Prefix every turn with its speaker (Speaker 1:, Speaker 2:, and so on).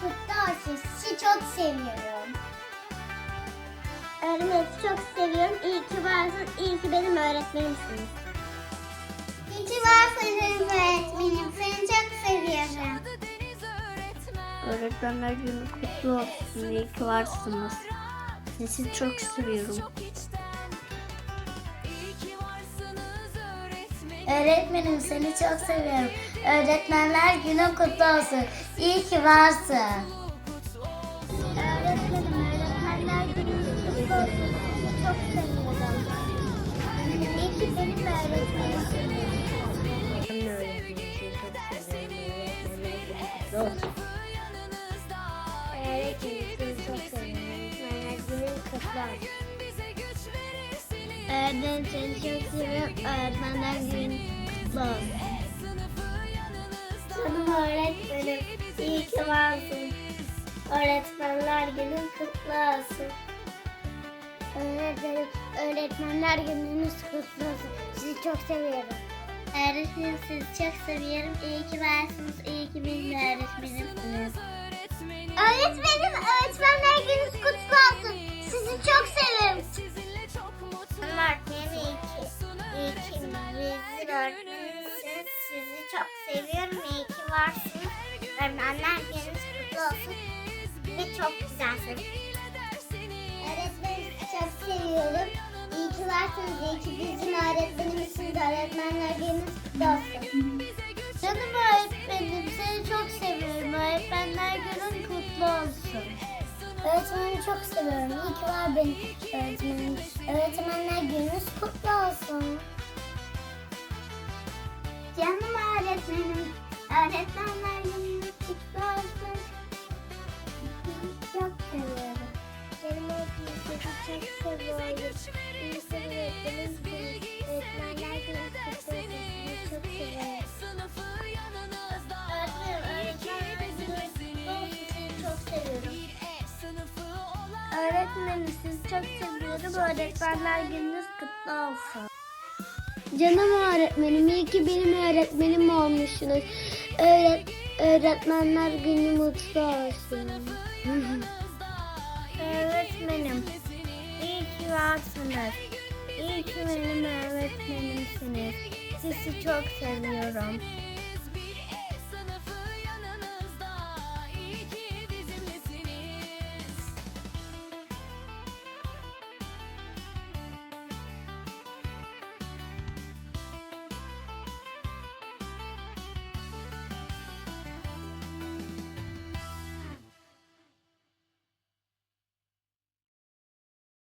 Speaker 1: kutlu olsun. Çok seviyorum. Öğretmenim çok seviyorum. İyi ki varsın. İyi ki benim öğretmenimsiniz. İyi ki varsın öğretmenim. Seni çok seviyorum.
Speaker 2: Öğretmenler günü kutlu olsun. İyi ki varsınız. Sizi çok seviyorum.
Speaker 1: Öğretmenim seni çok seviyorum. Öğretmenler günü kutlu olsun. İyi ki varsın. Öğretmenim öğretmenler günü kutlu olsun. Çok seviyorum. İyi ki benim öğretmenim. Öğretmenim seni çok seviyorum. Öğretmenler günü kutlu olsun. Öğretmenim seni çok seviyorum. Öğretmenler günü kutlu olsun. Canım öğretmenim, iyi ki varsın. Öğretmenler günün kutlu olsun. Öğretmenim, öğretmenler gününüz kutlu olsun. Sizi çok seviyorum. Öğretmenim sizi çok seviyorum. İyi ki varsınız. İyi ki benim öğretmenimsiniz. Öğretmenim, öğretmenler gününüz kutlu olsun. Sizi çok seviyorum. Sizi çok seviyorum. İyi ki varsınız. Öğretmenler gününüz kutlu olsun. Ve çok güzelsiniz. Öğretmenim sizi çok seviyorum. İyi ki varsınız. İyi ki bizim öğretmenimsiniz. Öğretmenler gününüz kutlu olsun. Canım öğretmenim seni çok seviyorum. Öğretmenler günün kutlu olsun. Öğretmenimi çok seviyorum. İyi ki var benim öğretmenim. Öğretmenler gününüz kutlu olsun. Öğretmenler. Çok seviyorum. Seni çok seviyorum. İyi çok seviyorum. Öğretmenim sizi çok seviyorum. Öğretmenler gününüz kutlu olsun. Canım öğretmenim, iyi ki benim öğretmenim olmuşsunuz. Öğret öğretmenler günü mutlu olsun. öğretmenim, iyi ki varsınız. İyi ki benim öğretmenimsiniz. Sizi çok seviyorum.